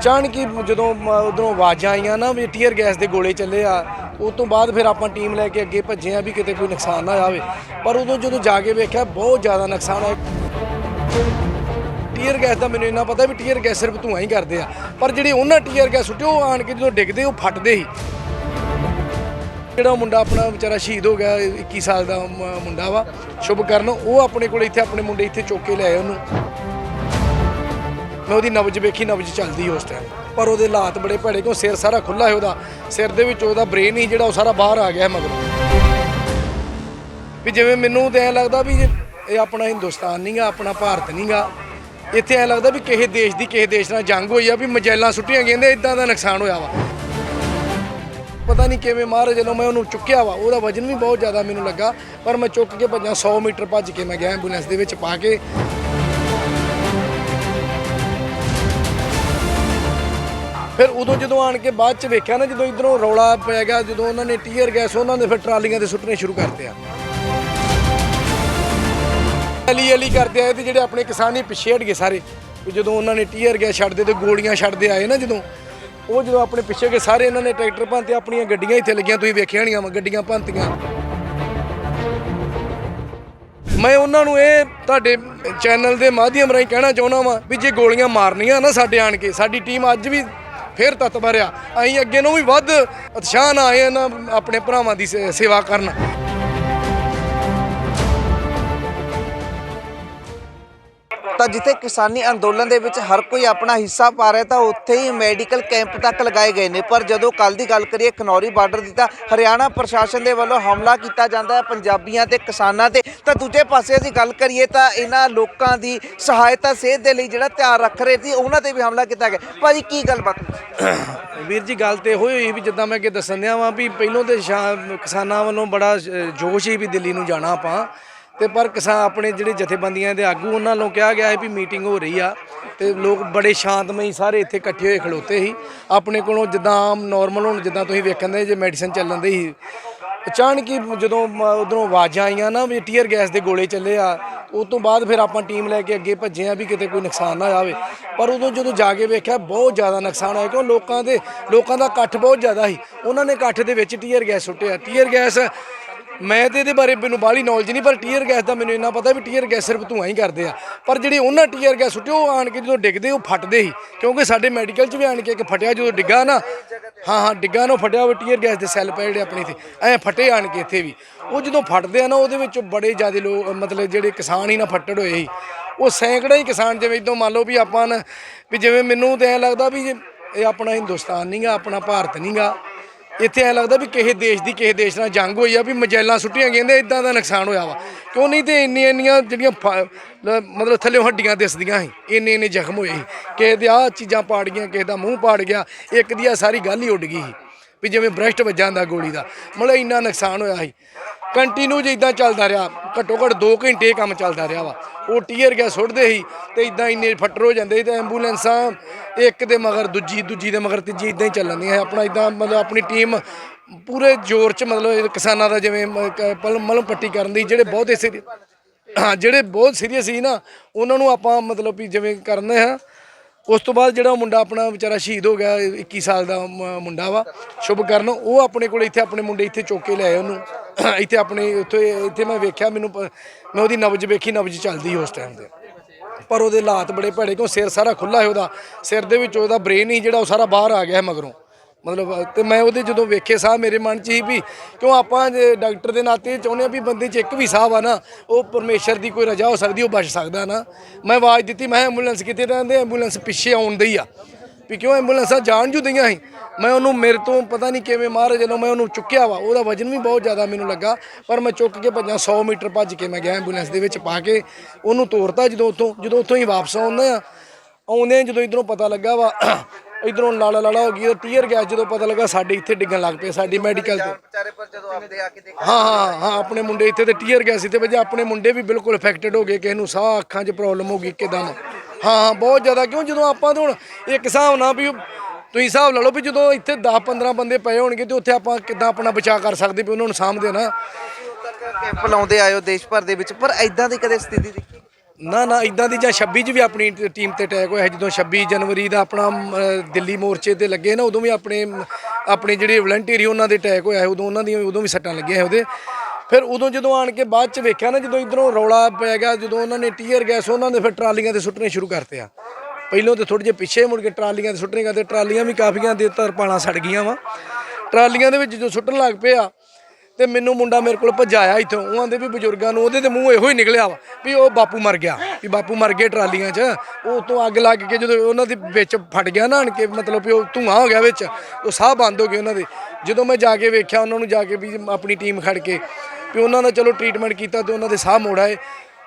ਅਚਾਨਕ ਜਦੋਂ ਉਧਰੋਂ ਆਵਾਜ਼ਾਂ ਆਈਆਂ ਨਾ ਵੀ ਟੀਅਰ ਗੈਸ ਦੇ ਗੋਲੇ ਚੱਲੇ ਆ, ਉਸ ਤੋਂ ਬਾਅਦ ਫਿਰ ਆਪਾਂ ਟੀਮ ਲੈ ਕੇ ਅੱਗੇ ਭੱਜੇ ਆ ਵੀ ਕਿਤੇ ਕੋਈ ਨੁਕਸਾਨ ਨਾ ਆਵੇ। ਪਰ ਉਦੋਂ ਜਦੋਂ ਜਾ ਕੇ ਵੇਖਿਆ, ਬਹੁਤ ਜ਼ਿਆਦਾ ਨੁਕਸਾਨ ਹੋਇਆ ਟੀਅਰ ਗੈਸ ਦਾ ਮੈਨੂੰ ਇੰਨਾ ਪਤਾ ਵੀ ਟੀਅਰ ਗੈਸ ਸਿਰਫ ਧੂਆਂ ਹੀ ਕਰਦੇ ਆ। ਪਰ ਜਿਹੜੇ ਉਹਨਾਂ ਟੀਅਰ ਗੈਸ ਸੁੱਟੇ ਉਹ ਆਣ ਕੇ ਜਦੋਂ ਡਿੱਗਦੇ, ਉਹ ਫਟਦੇ ਹੀ। ਜਿਹੜਾ ਮੁੰਡਾ ਆਪਣਾ ਵਿਚਾਰਾ ਸ਼ਹੀਦ ਹੋ ਗਿਆ 21 ਸਾਲ ਦਾ ਮੁੰਡਾ ਵਾ ਸ਼ੁਭ ਕਰਨ ਉਹ ਆਪਣੇ ਕੋਲ ਇੱਥੇ, ਆਪਣੇ ਮੁੰਡੇ ਇੱਥੇ ਚੁੱਕ ਕੇ ਲਿਆਏ ਉਹਨੂੰ। ਮੈਂ ਉਹਦੀ ਨਬਜ ਵੇਖੀ, ਨਬਜ ਚੱਲਦੀ ਉਸ ਟਾਈਮ ਪਰ ਉਹਦੇ ਹਾਲਾਤ ਬੜੇ ਭੜੇ, ਕਿਉਂ ਸਿਰ ਸਾਰਾ ਖੁੱਲਾ ਹੈ ਉਹਦਾ। ਸਿਰ ਦੇ ਵਿੱਚ ਉਹਦਾ ਬ੍ਰੇਨ ਹੀ ਜਿਹੜਾ ਉਹ ਸਾਰਾ ਬਾਹਰ ਆ ਗਿਆ ਮਗਰ। ਵੀ ਜਿਵੇਂ ਮੈਨੂੰ ਤਾਂ ਐਂ ਲੱਗਦਾ ਵੀ ਇਹ ਆਪਣਾ ਹਿੰਦੁਸਤਾਨ ਨਹੀਂਗਾ ਆਪਣਾ ਭਾਰਤ ਨਹੀਂਗਾ ਇੱਥੇ ਐਂ ਲੱਗਦਾ ਵੀ ਕਿਸੇ ਦੇਸ਼ ਦੀ ਕਿਸੇ ਦੇਸ਼ ਨਾਲ ਜੰਗ ਹੋਈ ਆ, ਵੀ ਮਜੈਲਾਂ ਸੁੱਟੀਆਂ ਗਈਆਂ ਇਦਾਂ ਦਾ ਨੁਕਸਾਨ ਹੋਇਆ ਵਾ। ਪਤਾ ਨਹੀਂ ਕਿਵੇਂ ਮਾਰ ਜਦੋਂ ਮੈਂ ਉਹਨੂੰ ਚੁੱਕਿਆ ਵਾ। ਉਹਦਾ ਵਜਨ ਵੀ ਬਹੁਤ ਜ਼ਿਆਦਾ ਮੈਨੂੰ ਲੱਗਾ, ਪਰ ਮੈਂ ਚੁੱਕ ਕੇ ਭੱਜਾਂ 100 ਮੀਟਰ ਭੱਜ ਕੇ ਮੈਂ ਗਿਆ ਐਂਬੂਲੈਂਸ ਦੇ ਵਿੱਚ ਪਾ ਕੇ। ਫਿਰ ਉਦੋਂ ਜਦੋਂ ਆਣ ਕੇ ਬਾਅਦ ਚ ਵੇਖਿਆ ਨਾ, ਜਦੋਂ ਇਧਰੋਂ ਰੌਲਾ ਪੈ ਗਿਆ, ਜਦੋਂ ਉਹਨਾਂ ਨੇ ਟੀਅਰ ਗੈਸ, ਉਹਨਾਂ ਨੇ ਫਿਰ ਟਰਾਲੀਆਂ ਤੇ ਸੁੱਟਣੇ ਸ਼ੁਰੂ ਕਰਤੇ ਆ। ਅਲੀ ਅਲੀ ਕਰਦੇ ਆਏ ਤੇ ਜਿਹੜੇ ਆਪਣੇ ਕਿਸਾਨੀ ਪਿੱਛੇ ਹਟ ਗਏ ਸਾਰੇ। ਵੀ ਜਦੋਂ ਉਹਨਾਂ ਨੇ ਟੀਅਰ ਗੈਸ ਛੱਡਦੇ ਤੇ ਗੋਲੀਆਂ ਛੱਡਦੇ ਆਏ ਨਾ ਜਦੋਂ, ਉਹ ਜਦੋਂ ਆਪਣੇ ਪਿੱਛੇ ਗਏ, ਸਾਰੇ ਇਹਨਾਂ ਨੇ ਟਰੈਕਟਰ ਭੰਨਤੇ, ਆਪਣੀਆਂ ਗੱਡੀਆਂ ਇੱਥੇ ਲੱਗੀਆਂ, ਤੁਸੀਂ ਵੇਖਿਆ ਹੋਣੀਆਂ ਵਾ, ਗੱਡੀਆਂ ਭੰਨਤੀਆਂ। ਮੈਂ ਉਹਨਾਂ ਨੂੰ ਇਹ ਤੁਹਾਡੇ ਚੈਨਲ ਦੇ ਮਾਧਿਅਮ ਰਾਹੀਂ ਕਹਿਣਾ ਚਾਹੁੰਦਾ ਵਾਂ ਵੀ ਜੇ ਗੋਲੀਆਂ ਮਾਰਨੀਆਂ ਨਾ ਸਾਡੇ ਆਣ ਕੇ, ਸਾਡੀ ਟੀਮ ਅੱਜ ਵੀ ਫਿਰ ਤਤਪਰ ਭਰਿਆ ਅਸੀਂ ਅੱਗੇ ਨੂੰ ਵੀ ਵੱਧ ਉਤਸ਼ਾਹ ਨਾਲ ਆਏ ਇਹਨਾਂ ਆਪਣੇ ਭਰਾਵਾਂ ਦੀ ਸੇ- ਸੇਵਾ ਕਰਨ। ਤਾਂ ਜਿੱਥੇ ਕਿਸਾਨੀ ਅੰਦੋਲਨ ਦੇ ਵਿੱਚ ਹਰ ਕੋਈ ਆਪਣਾ ਹਿੱਸਾ ਪਾ ਰਿਹਾ ਤਾਂ ਉੱਥੇ ਹੀ ਮੈਡੀਕਲ ਕੈਂਪ ਤੱਕ ਲਗਾਏ ਗਏ ਨੇ। ਪਰ ਜਦੋਂ ਕੱਲ ਦੀ ਗੱਲ ਕਰੀਏ, ਖਨੌਰੀ ਬਾਰਡਰ ਦੀ ਤਾਂ ਹਰਿਆਣਾ ਪ੍ਰਸ਼ਾਸਨ ਦੇ ਵੱਲੋਂ ਹਮਲਾ ਕੀਤਾ ਜਾਂਦਾ ਹੈ ਪੰਜਾਬੀਆਂ ਤੇ ਕਿਸਾਨਾਂ ਤੇ। ਤਾਂ ਦੂਜੇ ਪਾਸੇ ਅਸੀਂ ਗੱਲ ਕਰੀਏ ਤਾਂ ਇਹਨਾਂ ਲੋਕਾਂ ਦੀ ਸਹਾਇਤਾ, ਸਿਹਤ ਦੇ ਲਈ ਜਿਹੜਾ ਧਿਆਨ ਰੱਖ ਰਹੇ ਸੀ, ਉਹਨਾਂ ਤੇ ਵੀ ਹਮਲਾ ਕੀਤਾ ਗਿਆ। ਭਾਜੀ, ਕੀ ਗੱਲਬਾਤ ਵੀਰ ਜੀ, ਗੱਲ ਤੇ ਹੋਈ ਹੋਈ ਵੀ ਜਿੱਦਾਂ ਮੈਂ ਕਿ ਦੱਸਣ ਦਿਆਂ ਵਾਂ ਵੀ ਪਹਿਲੋਂ ਤੇ ਸ਼ਾ- ਕਿਸਾਨਾਂ ਵੱਲੋਂ ਬੜਾ ਜੋਸ਼ ਹੀ ਵੀ ਦਿੱਲੀ ਨੂੰ ਜਾਣਾ ਆਪਾਂ। ਤੇ ਪਰ ਕਿਸਾਨ ਆਪਣੇ ਜਿਹੜੇ ਜਥੇਬੰਦੀਆਂ ਦੇ ਆਗੂ, ਉਹਨਾਂ ਵੱਲੋਂ ਕਿਹਾ ਗਿਆ ਹੈ ਵੀ ਮੀਟਿੰਗ ਹੋ ਰਹੀ ਆ ਤੇ ਲੋਕ ਬੜੇ ਸ਼ਾਂਤਮਈ ਸਾਰੇ ਇੱਥੇ ਇਕੱਠੇ ਹੋਏ ਖਲੋਤੇ ਸੀ। ਆਪਣੇ ਕੋਲੋਂ ਜਿੱਦਾਂ ਆਮ ਨਾਰਮਲ ਹੁਣ ਜਿੱਦਾਂ ਤੁਸੀਂ ਵੇਖਣ ਦੇ ਜੇ ਮੈਡੀਸਨ ਚੱਲਣ ਦੇ ਸੀ। ਅਚਾਨਕ ਹੀ ਜਦੋਂ ਉਧਰੋਂ ਆਵਾਜ਼ਾਂ ਆਈਆਂ ਨਾ ਵੀ ਟੀਅਰ ਗੈਸ ਦੇ ਗੋਲੇ ਚੱਲੇ ਆ, ਉਸ ਤੋਂ ਬਾਅਦ ਫਿਰ ਆਪਾਂ ਟੀਮ ਲੈ ਕੇ ਅੱਗੇ ਭੱਜੇ ਆ ਵੀ ਕਿਤੇ ਕੋਈ ਨੁਕਸਾਨ ਨਾ ਆਵੇ ਪਰ ਉਦੋਂ ਜਦੋਂ ਜਾ ਕੇ ਵੇਖਿਆ ਬਹੁਤ ਜ਼ਿਆਦਾ ਨੁਕਸਾਨ ਹੋਇਆ ਕਿਉਂ? ਲੋਕਾਂ ਦੇ, ਲੋਕਾਂ ਦਾ ਇਕੱਠ ਬਹੁਤ ਜ਼ਿਆਦਾ ਸੀ। ਉਹਨਾਂ ਨੇ ਇਕੱਠ ਦੇ ਵਿੱਚ ਟੀਅਰ ਗੈਸ ਸੁੱਟਿਆ। ਟੀਅਰ ਗੈਸ ਮੈਂ ਤੇ ਇਹਦੇ ਬਾਰੇ ਮੈਨੂੰ ਬਾਹਲੀ ਨੌਲੇਜ ਨਹੀਂ, ਪਰ ਟੀਅਰ ਗੈਸ ਦਾ ਮੈਨੂੰ ਇੰਨਾ ਪਤਾ ਵੀ ਟੀਅਰ ਗੈਸ ਸਿਰਫ ਧੂਆਂ ਹੀ ਕਰਦੇ ਆ। ਪਰ ਜਿਹੜੇ ਉਹਨਾਂ ਟੀਅਰ ਗੈਸ ਸੁੱਟੇ, ਉਹ ਆਣ ਕੇ ਜਦੋਂ ਡਿੱਗਦੇ, ਉਹ ਫਟਦੇ ਹੀ। ਕਿਉਂਕਿ ਸਾਡੇ ਮੈਡੀਕਲ 'ਚ ਵੀ ਆਣ ਕੇ ਇੱਕ ਫਟਿਆ, ਜਦੋਂ ਡਿੱਗਾ ਨਾ, ਹਾਂ ਹਾਂ, ਡਿੱਗਾ ਨਾ ਫਟਿਆ ਉਹ ਟੀਅਰ ਗੈਸ ਦੇ ਸੈੱਲ ਪਏ ਜਿਹੜੇ ਆਪਣੇ ਇੱਥੇ, ਐ ਫਟੇ ਆਣ ਕੇ ਇੱਥੇ ਵੀ। ਉਹ ਜਦੋਂ ਫਟਦੇ ਆ ਨਾ, ਉਹਦੇ ਵਿੱਚ ਬੜੇ ਜ਼ਿਆਦਾ ਲੋਕ ਮਤਲਬ ਜਿਹੜੇ ਕਿਸਾਨ ਹੀ ਨਾ ਫੱਟੜ ਹੋਏ ਸੀ ਉਹ ਸੈਂਕੜੇ ਹੀ ਕਿਸਾਨ, ਜਿਵੇਂ ਇਦੋਂ ਮੰਨ ਲਓ ਵੀ ਆਪਾਂ ਨਾ, ਵੀ ਜਿਵੇਂ ਮੈਨੂੰ ਤਾਂ ਐ ਲੱਗਦਾ ਵੀ ਇਹ ਆਪਣਾ ਹਿੰਦੁਸਤਾਨ ਨਹੀਂਗਾ ਆਪਣਾ ਭਾਰਤ ਨਹੀਂਗਾ ਇੱਥੇ ਐ ਲੱਗਦਾ ਵੀ ਕਿਸੇ ਦੇਸ਼ ਦੀ ਕਿਸੇ ਦੇਸ਼ ਨਾਲ ਜੰਗ ਹੋਈ ਆ, ਵੀ ਮਜੈਲਾਂ ਸੁੱਟੀਆਂ ਗਈਆਂ ਇਦਾਂ ਦਾ ਨੁਕਸਾਨ ਹੋਇਆ ਵਾ। ਕਿਉਂ ਨਹੀਂ ਤੇ ਇੰਨੀਆਂ ਇੰਨੀਆਂ ਜਿਹੜੀਆਂ ਫ- ਮਤਲਬ ਥੱਲੇ ਹੱਡੀਆਂ ਦਿਸਦੀਆਂ ਸੀ, ਇੰਨੇ ਇੰਨੇ ਜ਼ਖਮ ਹੋਏ ਸੀ। ਕਿਸੇ ਦੇ ਆਹ ਚੀਜ਼ਾਂ ਪਾੜ ਗਈਆਂ, ਕਿਸੇ ਦਾ ਮੂੰਹ ਪਾੜ ਗਿਆ, ਇੱਕ ਦੀ ਆ ਸਾਰੀ ਗੱਲ ਹੀ ਉੱਡ ਗਈ ਸੀ। ਵੀ ਜਿਵੇਂ ਬ੍ਰੈਸਟ ਵੱਜਾ ਹੁੰਦਾ ਗੋਲੀ ਦਾ। ਮਤਲਬ ਇੰਨਾ ਨੁਕਸਾਨ ਹੋਇਆ ਸੀ। ਕੰਟੀਨਿਊ ਜੇ ਇਦਾਂ ਚੱਲਦਾ ਰਿਹਾ, ਘੱਟੋ ਘੱਟ 2 ਘੰਟੇ ਕੰਮ ਚੱਲਦਾ ਰਿਹਾ ਵਾ। ਉਹ ਟੀਅਰ ਗਿਆ ਸੁੱਟਦੇ ਸੀ ਤੇ ਇਦਾਂ ਇੰਨੇ ਫੱਟਰ ਹੋ ਜਾਂਦੇ ਸੀ ਤੇ ਐਂਬੂਲੈਂਸਾਂ ਇੱਕ ਦੇ ਮਗਰ, ਦੂਜੀ ਦੂਜੀ ਦੇ ਮਗਰ, ਤੀਜੀ ਇਦਾਂ ਹੀ ਚੱਲਣਦੀਆਂ ਸੀ। ਆਪਣਾ ਇਦਾਂ ਮਤਲਬ ਆਪਣੀ ਟੀਮ ਪੂਰੇ ਜ਼ੋਰ 'ਚ ਮਤਲਬ ਕਿਸਾਨਾਂ ਦਾ ਜਿਵੇਂ ਪਲ- ਮਲਮ ਪੱਟੀ ਕਰਨ ਦੀ ਜਿਹੜੇ ਬਹੁਤ ਇਸੇ ਹਾਂ, ਜਿਹੜੇ ਬਹੁਤ ਸੀਰੀਅਸ ਸੀ ਨਾ, ਉਹਨਾਂ ਨੂੰ ਆਪਾਂ ਮਤਲਬ ਵੀ ਜਿਵੇਂ ਕਰਨੇ ਆ ਉਸ ਤੋਂ ਬਾਅਦ ਜਿਹੜਾ ਉਹ ਮੁੰਡਾ ਆਪਣਾ ਵਿਚਾਰਾ ਸ਼ਹੀਦ ਹੋ ਗਿਆ 21 ਸਾਲ ਦਾ ਮ- ਮੁੰਡਾ ਵਾ ਸ਼ੁਭਕਰਨ ਉਹ ਆਪਣੇ ਕੋਲ ਇੱਥੇ ਆਪਣੇ ਮੁੰਡੇ ਇੱਥੇ ਚੁੱਕ ਕੇ ਲਿਆਏ ਉਹਨੂੰ। ਇੱਥੇ ਆਪਣੇ, ਉੱਥੇ, ਇੱਥੇ ਮੈਂ ਵੇਖਿਆ, ਮੈਨੂੰ ਪ- ਮੈਂ ਉਹਦੀ ਨਬਜ ਵੇਖੀ, ਨਬਜ ਚੱਲਦੀ ਉਸ ਟਾਈਮ ਤੇ। ਪਰ ਉਹਦੇ ਹਾਲਾਤ ਬੜੇ ਭੜੇ, ਕਿਉਂ ਸਿਰ ਸਾਰਾ ਖੁੱਲਾ ਹੈ ਉਹਦਾ। ਸਿਰ ਦੇ ਵਿੱਚ ਉਹਦਾ ਬ੍ਰੇਨ ਹੀ ਜਿਹੜਾ ਉਹ ਸਾਰਾ ਬਾਹਰ ਆ ਗਿਆ ਮਗਰੋਂ। ਮਤਲਬ, ਤੇ ਮੈਂ ਉਹਦੇ ਜਦੋਂ ਵੇਖੇ ਸਾਹ ਮੇਰੇ ਮਨ 'ਚ ਹੀ ਵੀ ਕਿਉਂ ਆਪਾਂ ਜੇ ਡਾਕਟਰ ਦੇ ਨਾਤੇ ਚਾਹੁੰਦੇ ਆ ਵੀ ਬੰਦੇ 'ਚ ਇੱਕ ਵੀ ਸਾਹ ਆ ਨਾ, ਉਹ ਪਰਮੇਸ਼ਰ ਦੀ ਕੋਈ ਰਜਾ ਹੋ ਸਕਦੀ, ਉਹ ਬਚ ਸਕਦਾ ਨਾ। ਮੈਂ ਆਵਾਜ਼ ਦਿੱਤੀ, ਮੈਂ ਐਂਬੂਲੈਂਸ ਕਿਤੇ ਰਹਿੰਦੇ ਐਂਬੂਲੈਂਸ ਪਿੱਛੇ ਆਉਣ ਦਈ ਆ। ਵੀ ਕਿਉਂ ਐਂਬੂਲੈਂਸਾਂ ਜਾਣ ਜੂ ਦਈਆਂ ਸੀ? ਮੈਂ ਉਹਨੂੰ ਮੇਰੇ ਤੋਂ ਪਤਾ ਨਹੀਂ ਕਿਵੇਂ ਮਾਰ ਜਦੋਂ ਮੈਂ ਉਹਨੂੰ ਚੁੱਕਿਆ ਵਾ। ਉਹਦਾ ਵਜਨ ਵੀ ਬਹੁਤ ਜ਼ਿਆਦਾ ਮੈਨੂੰ ਲੱਗਾ, ਪਰ ਮੈਂ ਚੁੱਕ ਕੇ ਭੱਜਾਂ 100 ਮੀਟਰ ਭੱਜ ਕੇ ਮੈਂ ਗਿਆ ਐਂਬੂਲੈਂਸ ਦੇ ਵਿੱਚ ਪਾ ਕੇ। ਉਹਨੂੰ ਤੋਰਤਾ ਜਦੋਂ ਉੱਥੋਂ ਜਦੋਂ ਉੱਥੋਂ ਹੀ ਵਾਪਸ ਆਉਂਦੇ ਆ। ਆਉਂਦੇ ਜਦੋਂ ਇਧਰੋਂ ਪਤਾ ਲੱਗਾ ਵਾ ਇਧਰੋਂ ਲਾਲਾ ਲਾਲਾ ਹੋ ਗਈ ਉਹ ਟੀਅਰ ਗਿਆ ਜਦੋਂ ਪਤਾ ਲੱਗਾ ਸਾਡੇ ਇੱਥੇ ਡਿੱਗਣ ਲੱਗ ਪਏ ਸਾਡੀ ਮੈਡੀਕਲ ਤੇ। ਵਿਚਾਰੇ ਪਰ ਜਦੋਂ ਆਪਦੇ ਆ ਕੇ ਦੇਖ ਹਾਂ ਹਾਂ ਹਾਂ ਆਪਣੇ ਮੁੰਡੇ ਇੱਥੇ ਤੇ ਟੀਅਰ ਗਿਆ ਸੀ ਤੇ ਵਜਾ ਆਪਣੇ ਮੁੰਡੇ ਵੀ ਬਿਲਕੁਲ ਅਫੈਕਟਡ ਹੋ ਗਏ ਕਿਸੇ ਨੂੰ ਸਾਹ ਅੱਖਾਂ 'ਚ ਪ੍ਰੋਬਲਮ ਹੋ ਗਈ ਇੱਕਦਮ। ਹਾਂ ਹਾਂ ਬਹੁਤ ਜ਼ਿਆਦਾ ਕਿਉਂ ਜਦੋਂ ਆਪਾਂ ਤਾਂ ਹੁਣ ਇੱਕ ਹਿਸਾਬ ਨਾਲ ਵੀ ਤੁਸੀਂ ਹਿਸਾਬ ਲਾ ਲਓ ਵੀ ਜਦੋਂ ਇੱਥੇ 10 15 ਬੰਦੇ ਪਏ ਹੋਣਗੇ ਤੇ ਉੱਥੇ ਆਪਾਂ ਕਿੱਦਾਂ ਆਪਣਾ ਬਚਾਅ ਕਰ ਸਕਦੇ ਵੀ ਉਹਨਾਂ ਨੂੰ ਸਾਂਭਦੇ ਨਾ ਕੈਂਪ ਲਾਉਂਦੇ ਆਇਓ ਦੇਸ਼ ਭਰ ਦੇ ਵਿੱਚ ਪਰ ਐਦਾਂ ਦੀ ਕਦੇ ਸਥਿਤੀ ਦੇਖੀ? ਨਾ ਨਾ ਇਦਾਂ ਦੀ ਜਾਂ 26 ਚ ਵੀ ਆਪਣੀ ਟੀਮ ਤੇ ਅਟੈਕ ਹੋਇਆ ਜਦੋਂ 26 ਜਨਵਰੀ ਦਾ ਆਪਣਾ ਦਿੱਲੀ ਮੋਰਚੇ ਤੇ ਲੱਗੇ ਨਾ ਉਦੋਂ ਵੀ ਆਪਣੇ ਆਪਣੇ ਜਿਹੜੇ ਵਲੰਟੀਅਰ ਉਹਨਾਂ ਦੇ ਅਟੈਕ ਹੋਇਆ ਸੀ, ਉਦੋਂ ਉਹਨਾਂ ਦੀਆਂ ਉਦੋਂ ਵੀ ਸੱਟਾਂ ਲੱਗੀਆਂ ਸੀ ਉਹਦੇ। ਫਿਰ ਉਦੋਂ ਜਦੋਂ ਆਣ ਕੇ ਬਾਅਦ ਚ ਵੇਖਿਆ ਨਾ ਜਦੋਂ ਇਧਰੋਂ ਰੌਲਾ ਪੈ ਗਿਆ ਜਦੋਂ ਉਹਨਾਂ ਨੇ ਟੀਅਰ ਗੈਸ ਉਹਨਾਂ ਦੇ ਫਿਰ ਟਰਾਲੀਆਂ ਤੇ ਸੁੱਟਣੇ ਸ਼ੁਰੂ ਕਰਤੇ ਆ। ਪਹਿਲੋਂ ਤੇ ਥੋੜੇ ਜਿਹੇ ਪਿੱਛੇ ਮੁੜ ਕੇ ਟਰਾਲੀਆਂ ਤੇ ਸੁੱਟਣੇ ਕਰਦੇ ਟਰਾਲੀਆਂ ਵੀ ਕਾਫੀਆਂ ਦੇ ਤਰਪਾਲਾਂ ਸੜ ਗਈਆਂ ਵਾ। ਟਰਾਲੀਆਂ ਦੇ ਵਿੱਚ ਜਦੋਂ ਸੁੱਟਣ ਲੱਗ ਪਿਆ ਤੇ ਮੈਨੂੰ ਮੁੰਡਾ ਮੇਰੇ ਕੋਲ ਭਜਾਇਆ ਇੱਥੋਂ। ਉਹ ਆਂਦੇ ਵੀ ਬਜ਼ੁਰਗਾਂ ਨੂੰ ਉਹਦੇ ਤੇ ਮੂੰਹ ਇਹੋ ਹੀ ਨਿਕਲਿਆ ਵਾ ਵੀ ਉਹ ਬਾਪੂ ਮਰ ਗਿਆ, ਵੀ ਬਾਪੂ ਮਰ ਗਏ ਟਰਾਲੀਆਂ 'ਚ। ਉਹ ਤੋਂ ਅੱਗ ਲੱਗ ਕੇ ਜਦੋਂ ਉਹਨਾਂ ਦੇ ਵਿੱਚ ਫਟ ਗਿਆ ਨਾ ਆਣ ਕੇ, ਮਤਲਬ ਵੀ ਉਹ ਧੂਆਂ ਹੋ ਗਿਆ ਵਿੱਚ, ਉਹ ਸਾਹ ਬੰਦ ਹੋ ਗਏ ਉਹਨਾਂ ਦੇ। ਜਦੋਂ ਮੈਂ ਜਾ ਕੇ ਵੇਖਿਆ ਉਹਨਾਂ ਨੂੰ ਜਾ ਕੇ ਵੀ ਆਪਣੀ ਟੀਮ ਖੜ ਕੇ, ਵੀ ਉਹਨਾਂ ਦਾ ਚਲੋ ਟ੍ਰੀਟਮੈਂਟ ਕੀਤਾ ਤੇ ਉਹਨਾਂ ਦੇ ਸਾਹ ਮੋੜ ਆਏ।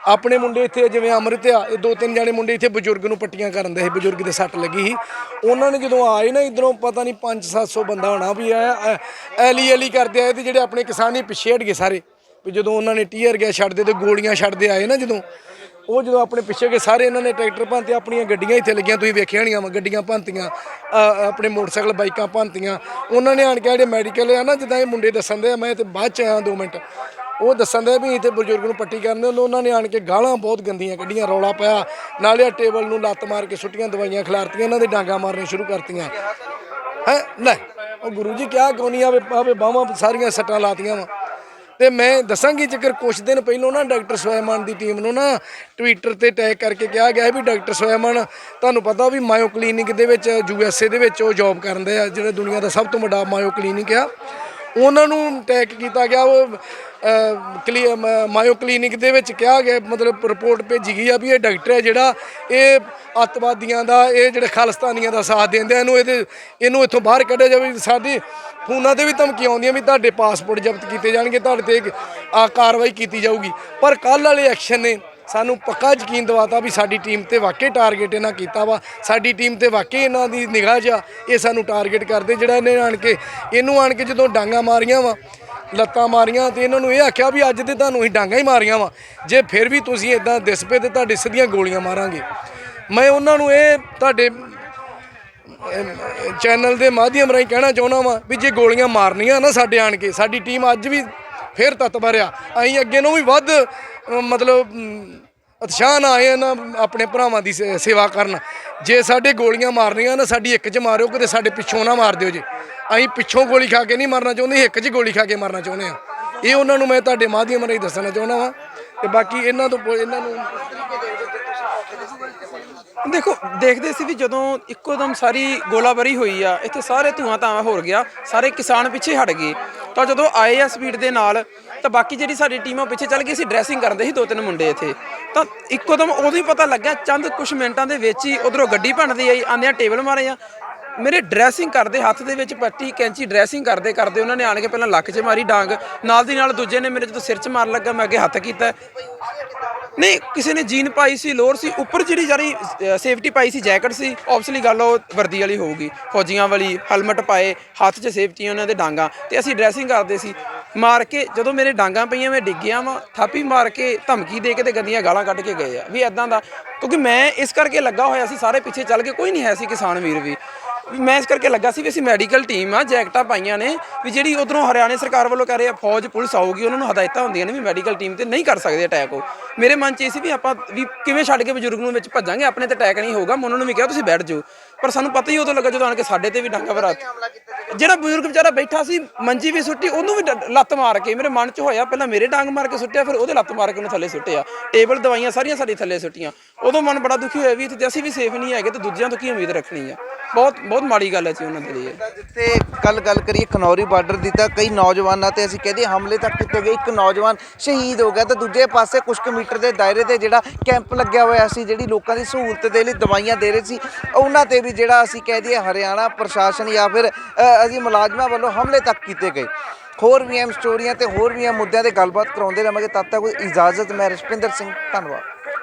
ਆਪਣੇ ਮੁੰਡੇ ਇੱਥੇ ਜਿਵੇਂ ਅੰਮ੍ਰਿਤ ਆ ਇਹ ਦੋ ਤਿੰਨ ਜਾਣੇ ਮੁੰਡੇ ਇੱਥੇ ਬਜ਼ੁਰਗ ਨੂੰ ਪੱਟੀਆਂ ਕਰਨ ਦੇ ਸੀ ਬਜ਼ੁਰਗ ਦੇ ਸੱਟ ਲੱਗੀ ਸੀ। ਉਹਨਾਂ ਨੇ ਜਦੋਂ ਆਏ ਨਾ ਇਧਰੋਂ ਪਤਾ ਨਹੀਂ 5-700 ਬੰਦਾ ਹੋਣਾ ਵੀ ਆਇਆ ਐਲੀ ਐਲੀ ਕਰਦੇ ਆਏ ਤੇ ਜਿਹੜੇ ਆਪਣੇ ਕਿਸਾਨ ਹੀ ਪਿੱਛੇ ਹਟ ਗਏ ਸਾਰੇ। ਵੀ ਜਦੋਂ ਉਹਨਾਂ ਨੇ ਟੀਅਰ ਗਿਆ ਛੱਡਦੇ ਤੇ ਗੋਲੀਆਂ ਛੱਡਦੇ ਆਏ ਨਾ ਜਦੋਂ ਉਹ ਜਦੋਂ ਆਪਣੇ ਪਿੱਛੇ ਗਏ ਸਾਰੇ ਇਹਨਾਂ ਨੇ ਟਰੈਕਟਰ ਭੰਨਤੇ ਆਪਣੀਆਂ ਗੱਡੀਆਂ ਇੱਥੇ ਲੱਗੀਆਂ ਤੁਸੀਂ ਵੇਖਿਆ ਹੋਣੀਆਂ ਵਾ ਗੱਡੀਆਂ ਭੰਨਤੀਆਂ ਆਪਣੇ ਮੋਟਰਸਾਈਕਲ ਬਾਈਕਾਂ ਭੰਨਤੀਆਂ। ਉਹਨਾਂ ਨੇ ਆਣ ਕੇ ਜਿਹੜੇ ਮੈਡੀਕਲ ਆ ਨਾ ਜਿੱਦਾਂ ਇਹ ਮੁੰਡੇ ਦੱਸਣ ਦੇ ਆ, ਮੈਂ ਤੇ ਬਾਅਦ ਚ ਆਇਆ 2 ਮਿੰਟ। ਉਹ ਦੱਸਣ ਦੇ ਵੀ ਇੱਥੇ ਬਜ਼ੁਰਗ ਨੂੰ ਪੱਟੀ ਕਰਨ ਦੇ ਉਹਨਾਂ ਨੇ ਆਣ ਕੇ ਗਾਲਾਂ ਬਹੁਤ ਗੰਦੀਆਂ ਕੱਢੀਆਂ, ਰੌਲਾ ਪਾਇਆ। ਨਾਲੇ ਟੇਬਲ ਨੂੰ ਲੱਤ ਮਾਰ ਕੇ ਸੁੱਟੀਆਂ, ਦਵਾਈਆਂ ਖਿਲਾਰਤੀਆਂ, ਇਹਨਾਂ ਦੇ ਡਾਂਗਾ ਮਾਰਨੇ ਸ਼ੁਰੂ ਕਰਤੀਆਂ। ਹੈ? ਲੈ, ਉਹ ਗੁਰੂ ਜੀ ਕਿਹਾ ਕੋਨੀ ਆਵੇ ਆਵੇ ਬਾਹਾਂ ਸਾਰੀਆਂ ਸੱਟਾਂ ਲਾਤੀਆਂ ਵਾ। ਤੇ ਮੈਂ ਦੱਸਾਂਗੀ ਜੇਕਰ ਕੁਝ ਦਿਨ ਪਹਿਲਾਂ ਨਾ ਡਾਕਟਰ ਸੋਇਮਨ ਦੀ ਟੀਮ ਨੂੰ ਨਾ ਟਵਿੱਟਰ ਤੇ ਟੈਗ ਕਰਕੇ ਕਿਹਾ ਗਿਆ ਵੀ ਡਾਕਟਰ ਸੋਇਮਨ ਤੁਹਾਨੂੰ ਪਤਾ ਵੀ ਮਾਇਓ ਕਲੀਨਿਕ ਦੇ ਵਿੱਚ ਯੂਐਸਏ ਦੇ ਵਿੱਚ ਉਹ ਜੌਬ ਕਰਦੇ ਆ, ਜਿਹੜਾ ਦੁਨੀਆ ਦਾ ਸਭ ਤੋਂ ਵੱਡਾ ਮਾਇਓ ਕਲੀਨਿਕ ਆ। ਉਹਨਾਂ ਨੂੰ ਅਟੈਕ ਕੀਤਾ ਗਿਆ, ਉਹ ਕਲੀ ਮ- ਮਾਇਓ ਕਲੀਨਿਕ ਦੇ ਵਿੱਚ ਕਿਹਾ ਗਿਆ, ਮਤਲਬ ਰਿਪੋਰਟ ਭੇਜੀ ਗਈ ਆ ਵੀ ਇਹ ਡਾਕਟਰ ਹੈ ਜਿਹੜਾ ਇਹ ਅੱਤਵਾਦੀਆਂ ਦਾ, ਇਹ ਜਿਹੜੇ ਖਾਲਿਸਤਾਨੀਆਂ ਦਾ ਸਾਥ ਦਿੰਦੇ ਆ ਇਹਨੂੰ ਇਹਦੇ, ਇਹਨੂੰ ਇੱਥੋਂ ਬਾਹਰ ਕੱਢਿਆ ਜਾਵੇ ਸਾਡੀ ਫੋਨਾਂ ਤੇ ਵੀ ਧਮਕੀਆਂ ਆਉਂਦੀਆਂ ਵੀ ਤੁਹਾਡੇ ਪਾਸਪੋਰਟ ਜ਼ਬਤ ਕੀਤੇ ਜਾਣਗੇ, ਤੁਹਾਡੇ ਤੇ ਆ ਕਾਰਵਾਈ ਕੀਤੀ ਜਾਊਗੀ। ਪਰ ਕੱਲ ਵਾਲੇ ਐਕਸ਼ਨ ਨੇ ਸਾਨੂੰ ਪੱਕਾ ਯਕੀਨ ਦਿਵਾਤਾ ਵੀ ਸਾਡੀ ਟੀਮ ਤੇ ਵਾਕਈ ਟਾਰਗੇਟ ਇਹਨਾਂ ਕੀਤਾ ਵਾ। ਸਾਡੀ ਟੀਮ ਤੇ ਵਾਕਈ ਇਹਨਾਂ ਦੀ ਨਿਗਾਹ 'ਚ ਇਹ ਸਾਨੂੰ ਟਾਰਗੇਟ ਕਰਦੇ। ਜਿਹੜਾ ਇਹਨੇ ਆਣ ਕੇ ਇਹਨੂੰ ਆਣ ਕੇ ਜਦੋਂ ਡਾਂਗਾ ਮਾਰੀਆਂ ਵਾ, ਲੱਤਾਂ ਮਾਰੀਆਂ ਤੇ ਇਹਨਾਂ ਨੂੰ ਇਹ ਆਖਿਆ ਵੀ ਅੱਜ ਤੇ ਤੁਹਾਨੂੰ ਅਸੀਂ ਡਾਂਗਾ ਹੀ ਮਾਰੀਆਂ ਵਾ। ਜੇ ਫਿਰ ਵੀ ਤੁਸੀਂ ਇਦਾਂ ਦਿਸ ਪਏ ਤੇ ਤੁਹਾਡੇ ਸਿੱਧੀਆਂ ਗੋਲੀਆਂ ਮਾਰਾਂਗੇ। ਮੈਂ ਉਹਨਾਂ ਨੂੰ ਇਹ ਤੁਹਾਡੇ ਚੈਨਲ ਦੇ ਮਾਧਿਅਮ ਰਾਹੀਂ ਕਹਿਣਾ ਚਾਹੁੰਦਾ ਵਾਂ ਵੀ ਜੇ ਗੋਲੀਆਂ ਮਾਰਨੀਆਂ ਨਾ ਸਾਡੇ ਆਣ ਕੇ, ਸਾਡੀ ਟੀਮ ਅੱਜ ਵੀ ਫੇਰ ਤਤਪਰ ਆ ਅਸੀਂ ਅੱਗੇ ਨੂੰ ਵੀ ਵੱਧ ਮਤਲਬ ਉਤਸ਼ਾਹ ਨਾ ਆਏ ਆ ਨਾ ਆਪਣੇ ਭਰਾਵਾਂ ਦੀ ਸੇ- ਸੇਵਾ ਕਰਨ। ਜੇ ਸਾਡੇ ਗੋਲੀਆਂ ਮਾਰਨੀਆਂ ਨਾ, ਸਾਡੀ ਇੱਕ 'ਚ ਮਾਰਿਓ, ਕਿਤੇ ਸਾਡੇ ਪਿੱਛੋਂ ਨਾ ਮਾਰ ਦਿਓ ਜੇ। ਅਸੀਂ ਪਿੱਛੋਂ ਗੋਲੀ ਖਾ ਕੇ ਨਹੀਂ ਮਰਨਾ ਚਾਹੁੰਦੇ ਇੱਕ 'ਚ ਗੋਲੀ ਖਾ ਕੇ ਮਰਨਾ ਚਾਹੁੰਦੇ ਆ ਇਹ ਉਹਨਾਂ ਨੂੰ ਮੈਂ ਤੁਹਾਡੇ ਮਾਧਿਅਮ ਰਾਹੀਂ ਦੱਸਣਾ ਚਾਹੁੰਦਾ ਵਾਂ। ਤੇ ਬਾਕੀ ਇਹਨਾਂ ਤੋਂ ਇਹਨਾਂ ਨੂੰ ਦੇਖੋ, ਦੇਖਦੇ ਸੀ ਵੀ ਜਦੋਂ ਇੱਕੋ ਦਮ ਸਾਰੀ ਗੋਲਾਬਾਰੀ ਹੋਈ ਆ, ਇੱਥੇ ਸਾਰੇ ਧੂਆਂ ਧਾਵਾਂ ਹੋਰ ਗਿਆ, ਸਾਰੇ ਕਿਸਾਨ ਪਿੱਛੇ ਹਟ ਗਏ। ਤਾਂ ਜਦੋਂ ਆਏ ਆ ਸਪੀਡ ਦੇ ਨਾਲ, ਤਾਂ ਬਾਕੀ ਜਿਹੜੀ ਸਾਡੀ ਟੀਮ ਆ ਪਿੱਛੇ ਚੱਲ ਗਈ ਸੀ ਡਰੈਸਿੰਗ ਕਰਦੇ ਸੀ ਦੋ ਤਿੰਨ ਮੁੰਡੇ ਇੱਥੇ। ਤਾਂ ਇੱਕੋ ਦਮ ਉਦੋਂ ਹੀ ਪਤਾ ਲੱਗਾ ਚੰਦ ਕੁਝ ਮਿੰਟਾਂ ਦੇ ਵਿੱਚ ਹੀ ਉਧਰੋਂ ਗੱਡੀ ਭੰਨਦੀ ਆਈ, ਆਂਦਿਆਂ ਟੇਬਲ ਮਾਰੇ ਆ। ਮੇਰੇ ਡਰੈਸਿੰਗ ਕਰਦੇ ਹੱਥ ਦੇ ਵਿੱਚ ਪੱਟੀ, ਕੈਂਚੀ ਡਰੈਸਿੰਗ ਕਰਦੇ ਕਰਦੇ ਉਹਨਾਂ ਨੇ ਆਣ ਕੇ ਪਹਿਲਾਂ ਲੱਕ 'ਚ ਮਾਰੀ ਡਾਂਗ। ਨਾਲ ਦੀ ਨਾਲ ਦੂਜੇ ਨੇ ਮੇਰੇ ਜਦੋਂ ਸਿਰ 'ਚ ਮਾਰ ਲੱਗਾ, ਮੈਂ ਅੱਗੇ ਹੱਥ ਕੀਤਾ। ਨਹੀਂ, ਕਿਸੇ ਨੇ ਜੀਨ ਪਾਈ ਸੀ ਲੋਅਰ ਸੀ, ਉੱਪਰ ਜਿਹੜੀ ਜਾਰੀ ਸੇਫਟੀ ਪਾਈ ਸੀ, ਜੈਕਟ ਸੀ ਆਬਵੀਅਸਲੀ ਗੱਲ ਉਹ ਵਰਦੀ ਵਾਲੀ ਹੋਊਗੀ। ਫੌਜੀਆਂ ਵਾਲੀ ਹੈਲਮਟ ਪਾਏ, ਹੱਥ 'ਚ ਸੇਫਟੀ ਉਹਨਾਂ ਦੇ ਡਾਂਗਾ ਤੇ ਅਸੀਂ ਡਰੈਸਿੰਗ ਕਰਦੇ ਸੀ। ਮਾਰ ਕੇ ਜਦੋਂ ਮੇਰੇ ਡਾਂਗਾ ਪਈਆਂ, ਮੈਂ ਡਿੱਗਿਆ ਵਾਂ, ਥਾਪੀ ਮਾਰ ਕੇ ਧਮਕੀ ਦੇ ਕੇ ਤੇ ਗੰਦੀਆਂ ਗਾਲਾਂ ਕੱਢ ਕੇ ਗਏ ਆ। ਵੀ ਐਦਾਂ ਦਾ, ਕਿਉਂਕਿ ਮੈਂ ਇਸ ਕਰਕੇ ਲੱਗਾ ਹੋਇਆ ਸੀ, ਸਾਰੇ ਪਿੱਛੇ ਚੱਲ ਕੇ, ਕੋਈ ਨਹੀਂ ਹੈ ਸੀ ਕਿਸਾਨ ਵੀਰ ਵੀ। ਮੈਂ ਇਸ ਕਰਕੇ ਲੱਗਾ ਸੀ ਵੀ ਅਸੀਂ ਮੈਡੀਕਲ ਟੀਮ ਆ, ਜੈਕਟਾਂ ਪਾਈਆਂ ਨੇ ਵੀ ਜਿਹੜੀ ਉਧਰੋਂ ਹਰਿਆਣੇ ਸਰਕਾਰ ਵੱਲੋਂ ਕਹਿ ਰਹੇ ਆ, ਫੌਜ, ਪੁਲਿਸ ਆਊਗੀ, ਉਹਨਾਂ ਨੂੰ ਹਦਾਇਤਾਂ ਹੁੰਦੀਆਂ ਨੇ ਵੀ ਮੈਡੀਕਲ ਟੀਮ ਤੇ ਨਹੀਂ ਕਰ ਸਕਦੇ ਅਟੈਕ ਉਹ। ਮੇਰੇ ਮਨ 'ਚ ਇਹ ਸੀ ਵੀ ਆਪਾਂ ਵੀ ਕਿਵੇਂ ਛੱਡ ਕੇ ਬਜ਼ੁਰਗ ਨੂੰ ਵਿੱਚ ਭੱਜਾਂਗੇ, ਆਪਣੇ ਤੇ ਅਟੈਕ ਨਹੀਂ ਹੋਊਗਾ ਮੈਂ ਉਹਨਾਂ ਨੂੰ ਵੀ ਕਿਹਾ ਤੁਸੀਂ ਬੈਠ ਜਾਓ। ਪਰ ਸਾਨੂੰ ਪਤਾ ਹੀ ਉਦੋਂ ਲੱਗਾ ਜਦੋਂ ਆਣ ਕੇ ਸਾਡੇ ਤੇ ਵੀ ਡਾਂਗਾ ਭਰਾ ਜਿਹੜਾ ਬਜ਼ੁਰਗ ਵਿਚਾਰਾ ਬੈਠਾ ਸੀ, ਮੰਜੀ ਵੀ ਸੁੱਟੀ, ਉਹਨੂੰ ਵੀ ਡ- ਲੱਤ ਮਾਰ ਕੇ ਮੇਰੇ ਮਨ 'ਚ ਹੋਇਆ, ਪਹਿਲਾਂ ਮੇਰੇ ਡਾਂਗ ਮਾਰ ਕੇ ਸੁੱਟਿਆ, ਫਿਰ ਉਹਦੇ ਲੱਤ ਮਾਰ ਕੇ ਉਹਨੂੰ ਥੱਲੇ ਸੁੱਟਿਆ। ਟੇਬਲ, ਦਵਾਈਆਂ ਸਾਰੀਆਂ ਸਾਡੀ ਥੱਲੇ ਸੁੱਟੀਆਂ। ਉਦੋਂ ਮਨ ਬੜਾ ਦੁਖੀ ਹੋਇਆ ਵੀ ਤੇ ਅਸੀਂ ਵੀ ਸੇਫ ਨਹੀਂ ਹੈਗੇ, ਤੇ ਦੂਜਿਆਂ ਤੋਂ ਕੀ ਉਮੀਦ ਰੱਖਣੀ ਆ? ਬਹੁਤ ਬਹੁਤ ਮਾੜੀ ਗੱਲ ਹੈ ਜੀ ਉਹਨਾਂ ਦੇ ਲਈ। ਇਹ। ਤਾਂ ਜਿੱਥੇ ਕੱਲ ਗੱਲ ਕਰੀਏ ਖਨੌਰੀ ਬਾਰਡਰ ਦੀ ਤਾਂ ਕਈ ਨੌਜਵਾਨਾਂ ਤੇ ਅਸੀਂ ਕਹਦੇ ਹਮਲੇ ਤੱਕ ਕੀਤੇ ਗਏ। ਇੱਕ ਨੌਜਵਾਨ ਸ਼ਹੀਦ ਹੋ ਗਿਆ ਤਾਂ ਦੂਜੇ ਪਾਸੇ ਕੁਝ ਕਮੀ ਮੀਟਰ ਦੇ ਦਾਇਰੇ ਤੇ ਜਿਹੜਾ ਕੈਂਪ ਲੱਗਿਆ ਹੋਇਆ ਸੀ, ਜਿਹੜੀ ਲੋਕਾਂ ਦੀ ਸਹੂਲਤ ਦੇ ਲਈ ਦਵਾਈਆਂ ਦੇ ਰਹੇ ਸੀ, ਉਹਨਾਂ ਤੇ ਵੀ ਜਿਹੜਾ ਅਸੀਂ ਕਹਿ ਦਈਏ ਹਰਿਆਣਾ ਪ੍ਰਸ਼ਾਸਨ ਜਾਂ ਫਿਰ ਅਸੀਂ ਮੁਲਾਜ਼ਮਾਂ ਵੱਲੋਂ ਹਮਲੇ ਤੱਕ ਕੀਤੇ ਗਏ। ਹੋਰ ਵੀ ਐਮ ਸਟੋਰੀਆਂ ਤੇ ਹੋਰ ਵੀ ਐਮ ਮੁੱਦਿਆਂ ਤੇ ਗੱਲਬਾਤ ਕਰਾਉਂਦੇ ਰਹਾਂਗੇ। ਤਦ ਤੱਕ ਇਜਾਜ਼ਤ, ਮੈਂ ਰਸ਼ਪਿੰਦਰ ਸਿੰਘ, ਧੰਨਵਾਦ।